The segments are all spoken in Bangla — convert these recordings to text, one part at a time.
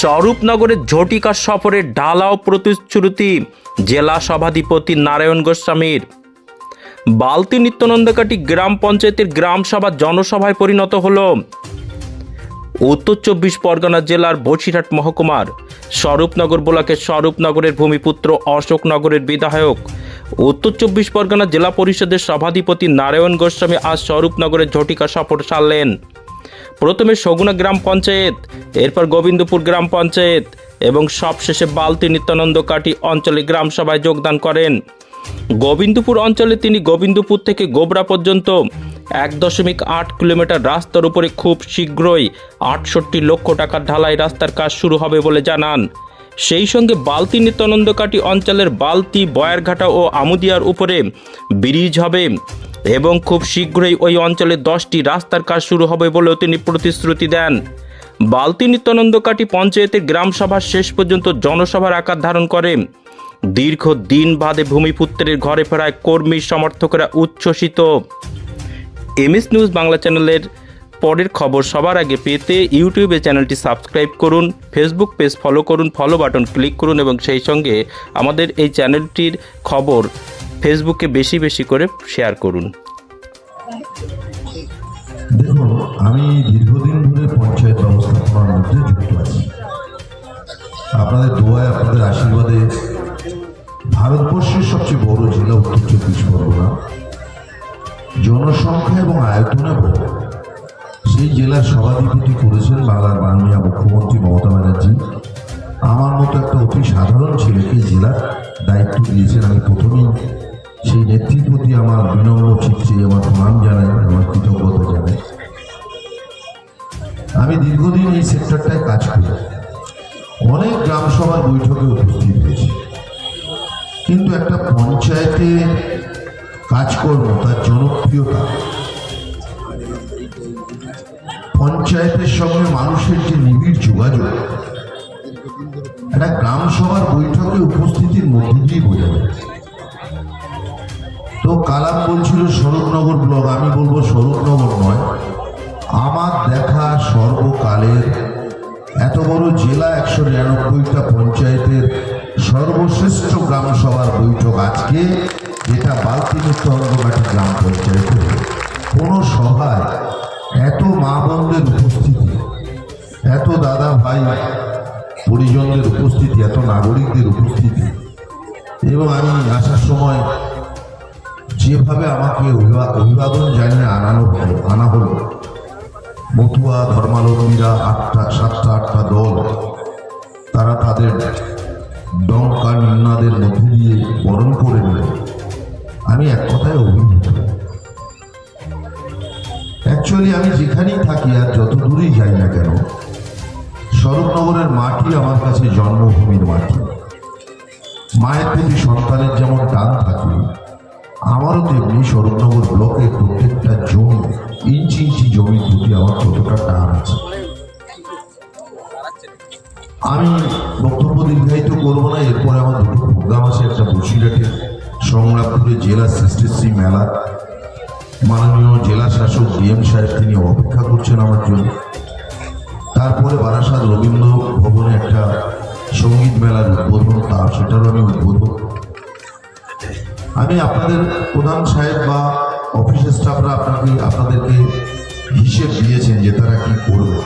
স্বরূপনগরের ঝটিকা সফরে ঢালাও প্রতিশ্রুতি জেলা সভাধিপতি নারায়ণ গোস্বামীর। বালতি নিত্যানন্দকাটি গ্রাম পঞ্চায়েতের গ্রাম সভা জনসভায় পরিণত হল। উত্তর চব্বিশ পরগনা জেলার বসিরহাট মহকুমার স্বরূপনগর ব্লকের স্বরূপনগরের ভূমিপুত্র অশোকনগরের বিধায়ক। উত্তর চব্বিশ পরগনা জেলা পরিষদের সভাধিপতি নারায়ণ গোস্বামী আজ স্বরূপনগরের ঝটিকা সফর সারলেন। প্রথমে সগুনা গ্রাম পঞ্চায়েত, এরপর গোবিন্দপুর গ্রাম পঞ্চায়েত, এবং সবশেষে বালতি নিত্যানন্দ কাটি অঞ্চলে গ্রাম সভায় যোগদান করেন। গোবিন্দপুর অঞ্চলে তিনি গোবিন্দপুর থেকে গোবরা পর্যন্ত এক দশমিক আট কিলোমিটার রাস্তার উপরে খুব শীঘ্রই আটষট্টি লক্ষ টাকার ঢালাই রাস্তার কাজ শুরু হবে বলে জানান। সেই সঙ্গে বালতি নিত্যানন্দকাটি অঞ্চলের বালতি, বয়ারঘাটা ও আমুদিয়ার উপরে ব্রিজ হবে। এবং খুব শীঘ্রই ওই অঞ্চলে দশটি রাস্তার কাজ শুরু হবে বলেও তিনি প্রতিশ্রুতি দেন। বালতি নিত্যানন্দকাটি পঞ্চায়েতের গ্রাম সভা শেষ পর্যন্ত জনসভার আকার ধারণ করে। দীর্ঘ দিন বাদে ভূমিপুত্রের ঘরে ফেরায় কর্মী সমর্থকরা উচ্ছ্বসিত। এমএস নিউজ বাংলা চ্যানেলের পরের খবর সবার আগে পেতে ইউটিউবে চ্যানেলটি সাবস্ক্রাইব করুন, ফেসবুক পেজ ফলো করুন ফলো বাটন ক্লিক করুন এবং সেই সঙ্গে আমাদের এই চ্যানেলটির খবর ফেসবুকে বেশি বেশি করে শেয়ার করুন। দেখুন, আমি দীর্ঘদিন ধরে পঞ্চায়েত ব্যবস্থাপনার মধ্যে যুক্ত আছি। আপনাদের দোয়ায়, আপনাদের আশীর্বাদে ভারতবর্ষের সবচেয়ে বড় জেলা উত্তর চব্বিশ পরগনা, জনসংখ্যা এবং আয়তনে বড়। সেই জেলার সভাধিপতি করেছেন বাংলার মাননীয় মুখ্যমন্ত্রী মমতা ব্যানার্জি। আমার মতো একটা অতি সাধারণ ছেলেকে জেলার দায়িত্ব দিয়েছেন আমি প্রথমেই সেই নেত্রীর প্রতি আমার বিনম্র চিত্রে আমার প্রণাম জানাই আমার কৃতজ্ঞতা জানাই আমি দীর্ঘদিন এই সেক্টরটায় কাজ করি। অনেক গ্রাম সভার বৈঠকে উপস্থিত হয়েছি। কিন্তু একটা পঞ্চায়েতে কাজকর্ম, তার জনপ্রিয়তা। পঞ্চায়েতের সঙ্গে মানুষের যে নিবিড় যোগাযোগ, একটা গ্রাম সভার বৈঠকে উপস্থিতির মধ্যে দিয়ে বোঝা যায়। তো কালাম বলছিল স্বরূপনগর ব্লক আমি বলব স্বরূপনগর নয়। আমার দেখা সর্বকালের এত বড় জেলা একশো নিরানব্বইটা পঞ্চায়েতের সর্বশ্রেষ্ঠ গ্রাম সভার বৈঠক আজকে, যেটা বালতিমিত্র অঙ্গমাটি গ্রাম পঞ্চায়েতে কোনো সভায় এত মা বোনদের উপস্থিতি, এত দাদা ভাই পরিজনদের উপস্থিতি, এত নাগরিকদের উপস্থিতি, এবং আমি আসার সময় যেভাবে আমাকে অভিবা- অভিবাদন জানিয়ে আনানো হলো, আনা হলো। মতুয়া, ধর্মালম্বীরা আটটা, সাতটা, আটটা দল, তারা তাদের ডঙ্কা নিন্নাদের মধ্যে দিয়ে বরণ করে নিল আমি এক কথায় অভিভূত। অ্যাকচুয়ালি আমি যেখানেই থাকি আর যত দূরেই যাই না কেন, স্বরূপনগরের মাটি আমার কাছে জন্মভূমির মাটি। মায়ের প্রতি সন্তানের যেমন টান থাকে আমারও তেমনি স্বরূপনগর ব্লকের প্রত্যেকটা জমি, ইঞ্চি ইঞ্চি জমির প্রতি আমার কতটা টান আছে। আমি বক্তব্য দীর্ঘায়িত করব না, এরপরে আমার দুটো প্রোগ্রাম আছে, একটা বসিরহাটে সংগ্রামপুরে জেলা সৃষ্টিশ্রী মেলা। মাননীয় জেলা শাসক ডিএম সাহেব, তিনি অপেক্ষা করছেন আমার জন্য। তারপরে বারাসাত রবীন্দ্র ভবনে একটা সংগীত মেলার উদ্বোধন তা সেটারও আমি উদ্বোধন আমি আপনাদের প্রধান সাহেব বা অফিসের স্টাফরা আপনাকে, আপনাদেরকে হিসেব দিয়েছেন যে তারা কি করবে।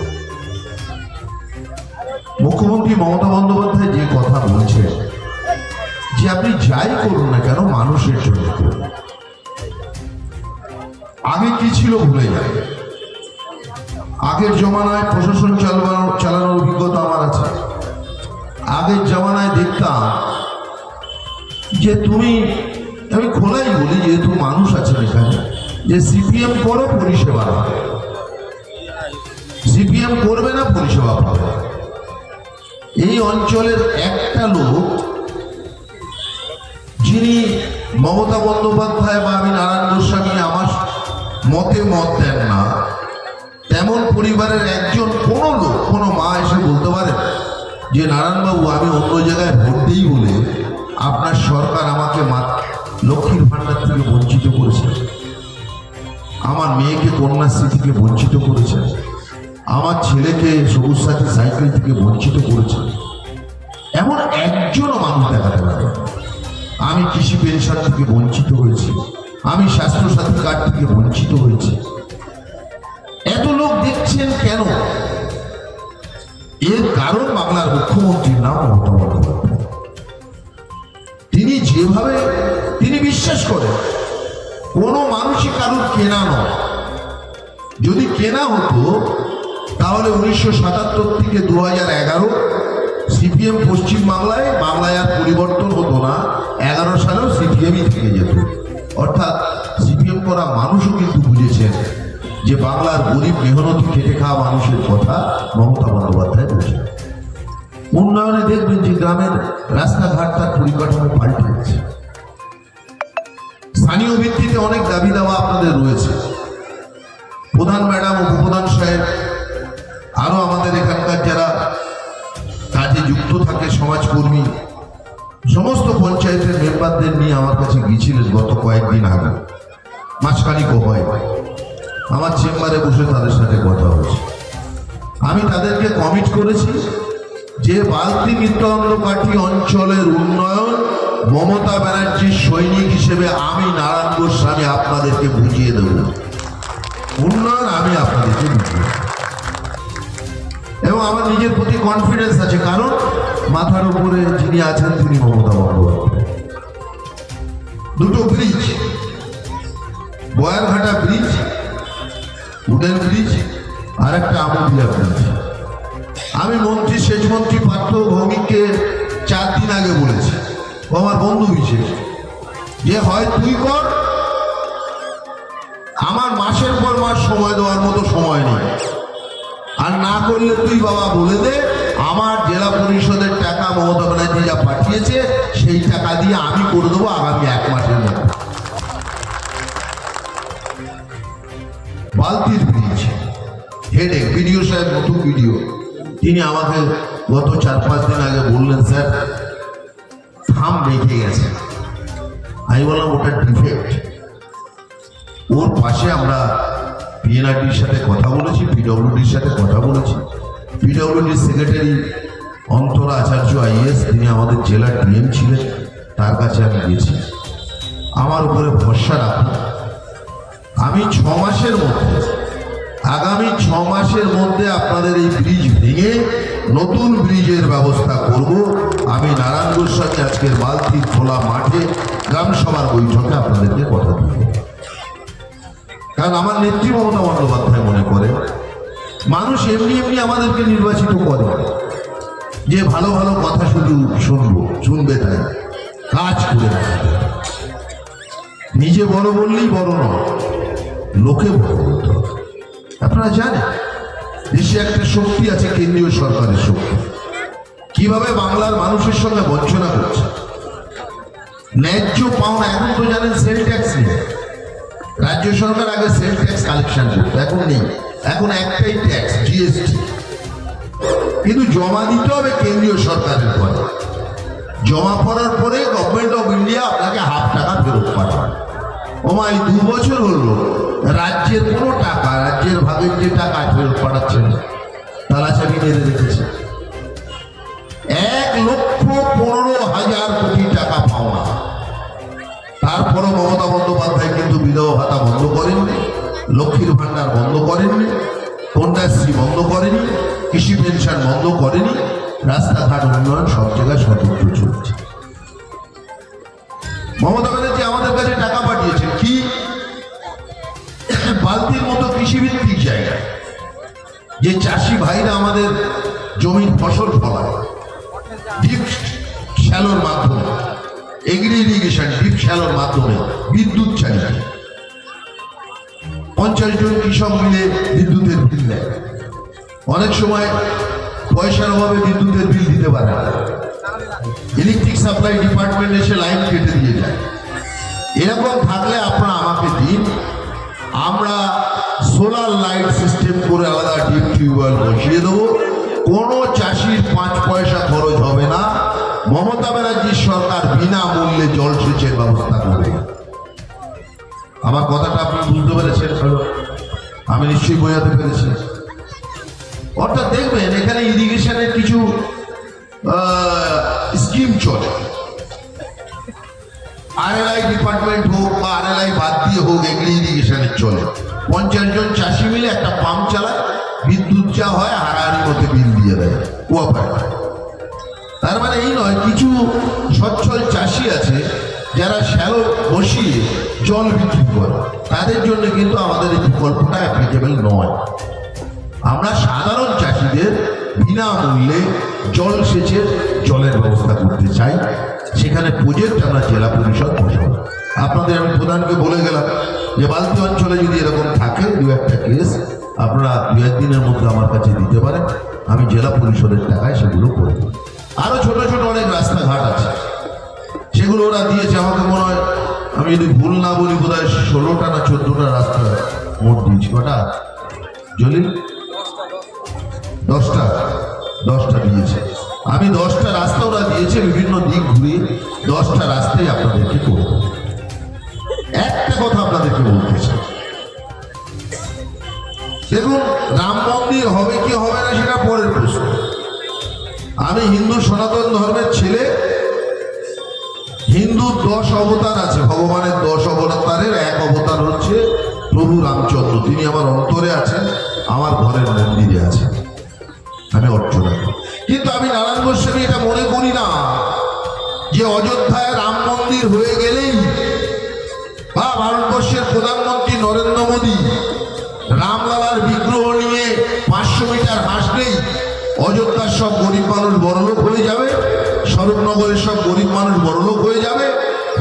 মুখ্যমন্ত্রী মমতা বন্দ্যোপাধ্যায় যে কথা বলছেন, যে আপনি যাই করুন না কেন, মানুষের জন্য করুন। আগে কি ছিল ভুলে যান। আগের জমানায় প্রশাসন চালানো চালানোর অভিজ্ঞতা আমার আছে। আগের জমানায় দেখতাম যে তুমি আমি খোলাই বলি, যেহেতু মানুষ আছেন এখানে, যে সিপিএম করো পরিষেবা সিপিএম করবে না, পরিষেবা পাবে এই অঞ্চলের একটা লোক, যিনি মমতা বন্দ্যোপাধ্যায় বা আমি নারায়ণ গোস্বামী আমার মতে মত দেন না, তেমন পরিবারের একজন কোনো লোক, কোনো মা এসে বলতে পারেন যে, নারায়ণবাবু, আমি অন্য জায়গায় ভোট দিই বলে, আপনার সরকার আমাকে মা লক্ষ্মীর ভাণ্ডার থেকে বঞ্চিত করেছে। আমার মেয়েকে কন্যাশ্রী থেকে বঞ্চিত করেছে। আমার ছেলেকে সবুজ সাথী সাইকেল থেকে বঞ্চিত করেছে। এমন একজনও মানুষ দেখাতে পারে আমি কৃষি পেনশন থেকে বঞ্চিত হয়েছি। আমি স্বাস্থ্য সাথী কার্ড থেকে বঞ্চিত হয়েছি। এত লোক দেখছেন কেন? এর কারণ বাংলার মুখ্যমন্ত্রীর নাম মমতা বন্দ্যোপাধ্যায়। তিনি যেভাবে তিনি বিশ্বাস করেন, কোনো মানুষই কারোর কেনা নয়। যদি কেনা হতো, তাহলে উনিশশো সাতাত্তর থেকে দু হাজার এগারো সিপিএম পশ্চিম বাংলায় বাংলায় আর পরিবর্তন হতো না, এগারো সালেও সিপিএমই থেকে যেত। অর্থাৎ সিপিএম করা মানুষও কিন্তু বুঝেছেন যে বাংলার গরিব মেহনতি, খেটে খাওয়া মানুষের কথা মমতা বন্দ্যোপাধ্যায় বোঝে উন্নয়নে দেখবেন যে গ্রামের রাস্তাঘাট তার পরিকাঠামো পাল্টেছে স্থানীয় ভিত্তিতে অনেক দাবি দাওয়া আপনাদের রয়েছে। প্রধান ম্যাডাম উপপ্রধান সাহেব আরও আমাদের এখানকার যারা কাজে যুক্ত থাকে, সমাজকর্মী, সমস্ত পঞ্চায়েতের মেম্বারদের নিয়ে আমার কাছে গিয়েছিলেন গত কয়েকদিন আগে। মাসখানিকও হয়। আমার চেম্বারে বসে তাদের সাথে কথা হয়েছে। আমি তাদেরকে কমিট করেছি। যে বালতি নিত্যানন্দকাঠি অঞ্চলের উন্নয়ন, মমতা ব্যানার্জির সৈনিক হিসেবে আমি নারায়ণ গোস্বামী আপনাদেরকে বুঝিয়ে দেব। উন্নয়ন আমি আপনাদেরকে বুঝিয়ে। এবং আমার নিজের প্রতি কনফিডেন্স আছে, কারণ মাথার উপরে যিনি আছেন তিনি মমতা বন্দ্যোপাধ্যায়। দুটো bridge Boyarghata bridge wooden bridge আর একটা আমদিয়া ব্রিজ আমি মন্ত্রী সেচ মন্ত্রী পার্থ ভৌমিককে চার দিন আগে বলেছি। ও আমার বন্ধু বিশেষ যে হয় তুই কর, আমার মাসের পর মাস সময় দেওয়ার মতো সময় নেই। আর না করলে তুই বাবা বলে দে, আমার জেলা পরিষদের টাকা মমতা ব্যানার্জি যা পাঠিয়েছে, সেই টাকা দিয়ে আমি করে দেবো আগামী এক মাসের মধ্যে। বালতির ব্রিজ হেডে ভিডিও সাহেব, নতুন ভিডিও তিনি আমাকে গত চার পাঁচ দিন আগে বললেন, স্যার, থাম রেখে গেছে। আমি বললাম, ওটা ডিফেক্ট ওর পাশে আমরা পিএনআরটির সাথে কথা বলেছি পিডব্লিউডির সাথে কথা বলেছি। পিডব্লিউডির সেক্রেটারি অন্তরা আচার্য আইএস তিনি আমাদের জেলার ডিএম ছিলেন, তার কাছে আমি গেছি আমার উপরে ভরসা রাখুন। আমি ছ মাসের মধ্যে আগামী ছ মাসের মধ্যে আপনাদের এই ব্রিজ ভেঙে নতুন ব্রিজের ব্যবস্থা করব। আমি নারায়ণ গোস্বামী আজকের বালতি খোলা মাঠে গ্রামসভার বৈঠকে আপনাদেরকে কথা দিব। কারণ আমার নেত্রী মমতা বন্দ্যোপাধ্যায় মনে করে, মানুষ এমনি এমনি আমাদেরকে নির্বাচিত করে। যে ভালো ভালো কথা শুধু শুনব, শুনবে তাই, কাজ করে। নিজে বড় বললেই বড় নয়, লোকে বড় বলতে হবে। আপনারা জানেন, দেশে একটা শক্তি আছে, কেন্দ্রীয় সরকারের শক্তি। কীভাবে বাংলার মানুষের সঙ্গে বঞ্চনা করছে? ন্যায্য পাওনা, এখন তো জানেন সেল ট্যাক্স নেই। রাজ্য সরকার আগে সেল ট্যাক্স কালেকশন করতো, এখন নেই। এখন একটাই ট্যাক্স জিএসটি কিন্তু জমা দিতে হবে কেন্দ্রীয় সরকারের পরে। জমা পড়ার পরে গভর্নমেন্ট অফ ইন্ডিয়া আপনাকে হাফ টাকা ফেরত পাঠাবে। ওমা দু বছর হলো রাজ্যের কোনো টাকা, রাজ্যের ভাগের যে টাকা ফেরত পাঠাচ্ছে না তালাচাবি মেরে রেখেছে। এক লক্ষ পনেরো হাজার কোটি টাকা পাওয়া তারপরও মমতা বন্দ্যোপাধ্যায় কিন্তু বিধবা ভাতা বন্ধ করেননি, লক্ষ্মীর ভাণ্ডার বন্ধ করেননি, কন্যাশ্রী বন্ধ করেনি কৃষি পেনশন বন্ধ করেনি রাস্তাঘাট উন্নয়ন সব জায়গায় সতর্ক চলছে। মমতা যে চাষি ভাইরা আমাদের জমির ফসল ফলায় মাধ্যমে এগ্রি ইরিগেশন ডিপ শ্যালোর মাধ্যমে বিদ্যুৎ চালিত পঞ্চাশ জন কৃষক মিলে বিদ্যুতের বিল দেয়। অনেক সময় পয়সার অভাবে বিদ্যুতের বিল দিতে পারে না। ইলেকট্রিক সাপ্লাই ডিপার্টমেন্ট এসে লাইন কেটে দিয়ে যায়। এরকম থাকলে আপনারা আমাকে দিন। আমরা সোলার লাইট সিস্টেম করে আলাদা ডিপ টিউবওয়েল বসিয়ে দেবো। কোনো চাষির পাঁচ পয়সা খরচ হবে না। মমতা ব্যানার্জির সরকার বিনামূল্যে জলসেচের ব্যবস্থা করবে আমার কথাটা আপনি বুঝতে পেরেছেন? আমি নিশ্চয়ই বোঝাতে পেরেছি। অর্থাৎ দেখবেন, এখানে ইরিগেশনের কিছু স্কিম চলে। আরএলআই ডিপার্টমেন্ট হোক বা আর আরএলআই বাদ দিয়ে হোক, এগুলি ইরিগেশনের চলে। পঞ্চাশ জন চাষি মিলে একটা পাম্প চালায়, বিদ্যুৎ যা হয় হারাহারি মতো বিল দিয়ে দেয় কুয়াপাড়া তার মানে এই নয়, কিছু সচ্ছল চাষি আছে যারা শ্যালো বসিয়ে জল বিক্রি করে। তাদের জন্য কিন্তু আমাদের এই প্রকল্পটা অ্যাপ্লিকেবল নয়। আমরা সাধারণ চাষিদের বিনামূল্যে জল সেচের জলের ব্যবস্থা করতে চাই। সেখানে প্রজেক্ট আমরা জেলা পরিষদ বসাবো। আপনাদের আমি প্রধানকে বলে গেলাম যে বালতি অঞ্চলে যদি এরকম থাকে, দু একটা কেস আপনারা দু একদিনের মধ্যে আমার কাছে দিতে পারেন। আমি জেলা পরিষদের টাকায় সেগুলো করব। আরও ছোট ছোট অনেক রাস্তাঘাট আছে। সেগুলো ওরা দিয়েছে, আমাকে মনে হয়, আমি যদি ভুল না বলি বোধ হয় ষোলোটা না চোদ্দোটা রাস্তা মোট দিয়েছি। কটা? জলিল? দশটা। দশটা দিয়েছে। আমি দশটা রাস্তা ওরা দিয়েছে, বিভিন্ন দিক ঘুরিয়ে দশটা রাস্তায় আপনাদেরকে করব। আপনাদেরকে বলতে চাই দেখুন, রাম মন্দির হবে কি হবে না সেটা পরের প্রশ্ন। আমি হিন্দু সনাতন ধর্মের ছেলে, হিন্দুর দশ অবতার আছে, ভগবানের দশ অবতারের এক অবতার হচ্ছে প্রভু রামচন্দ্র। তিনি আমার অন্তরে আছেন, আমার ঘরের মন্দিরে আছেন। আমি অর্চনা কিন্তু আমি নারায়ণ গোস্বামী এটা মনে করি না, যে অযোধ্যায় রাম মন্দির হয়ে গেলেই বা প্রধানমন্ত্রী নরেন্দ্র মোদী, রামলালার বিগ্রহ নিয়ে পাঁচশো মিটার হাসলেই অযোধ্যার সব গরিব মানুষ বড়লোক হয়ে যাবে, স্বরূপনগরের সব গরিব মানুষ বড়লোক হয়ে যাবে,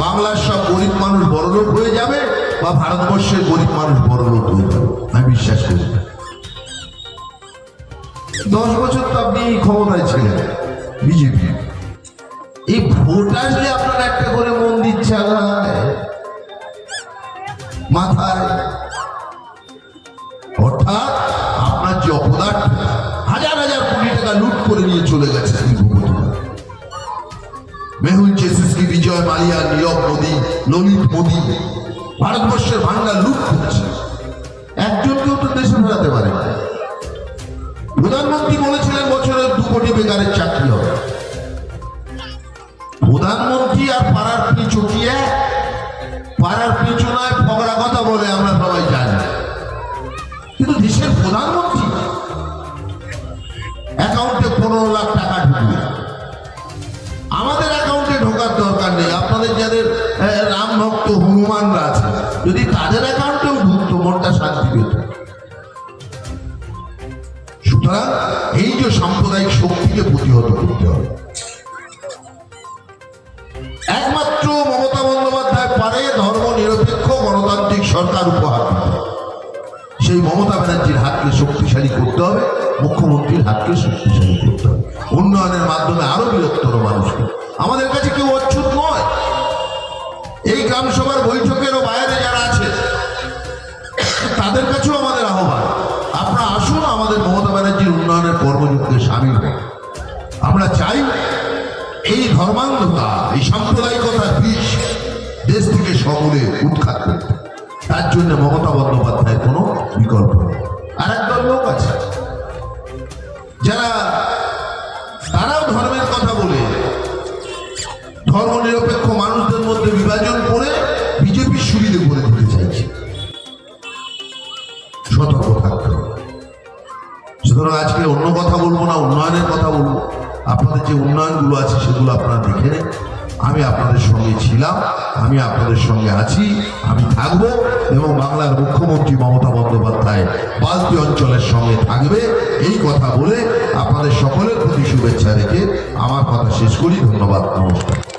বাংলার সব গরিব মানুষ বড়লোক হয়ে যাবে বা ভারতবর্ষের গরিব মানুষ বড়লোক হয়ে যাবে। আমি বিশ্বাস করি দশ বছর তো আপনি ক্ষমতায় ছিলেন, বিজেপি। এই ভোট আসলে আপনার একটা করে মন্দির চালায় মাথায় চলে গেছে মেহুল চেসিসকি বিজয় মালিয়া, নীরব মোদী, ললিত মোদী, ভারতবর্ষের ভাঙ্গা লুট করেছে একজনকেও তো দেশে ফেরাতে পারে। প্রধানমন্ত্রী বলেছিলেন, বছরে দু কোটি বেকারের চাকরি হবে। প্রধানমন্ত্রী আর পাড়ার পিছু এক? পাড়ার পিছু সাম্প্রদায়িক শক্তিকে প্রতিহত করতে হবে। একমাত্র মমতা বন্দ্যোপাধ্যায় পারে ধর্ম নিরপেক্ষ গণতান্ত্রিক সরকার উপহার সেই মমতা ব্যানার্জির হাতকে শক্তিশালী করতে হবে, মুখ্যমন্ত্রীর হাতকে শক্তিশালী করতে হবে। উন্নয়নের মাধ্যমে আরও বৃহত্তর মানুষকে আমাদের কাছে কেউ অচ্ছুত নয়। এই গ্রাম সভার বৈঠকেরও বাইরে যারা আছে, তাদের কাছেও ধর্মান্ধতা এই সাম্প্রদায়িকতার বিষ দেশ থেকে সকলে উৎখাত করতে। তার জন্য মমতা বন্দ্যোপাধ্যায়ের কোনো বিকল্প নেই। আর একদল লোক আছে, যারা তারাও ধর্মের কথা বলে ধর্ম নিরপেক্ষ মানুষদের মধ্যে বিভাজন করে বিজেপির সুবিধে করে দিতে চাইছে। সতর্ক থাকতে সুতরাং আজকে অন্য কথা বলব না আপনাদের যে উন্নয়নগুলো আছে সেগুলো আপনারা দেখে আমি আপনাদের সঙ্গে ছিলাম, আমি আপনাদের সঙ্গে আছি, আমি থাকব এবং বাংলার মুখ্যমন্ত্রী মমতা বন্দ্যোপাধ্যায় বালতি অঞ্চলের সঙ্গে থাকবে। এই কথা বলে আপনাদের সকলের প্রতি শুভেচ্ছা রেখে আমার কথা শেষ করি। ধন্যবাদ, নমস্কার।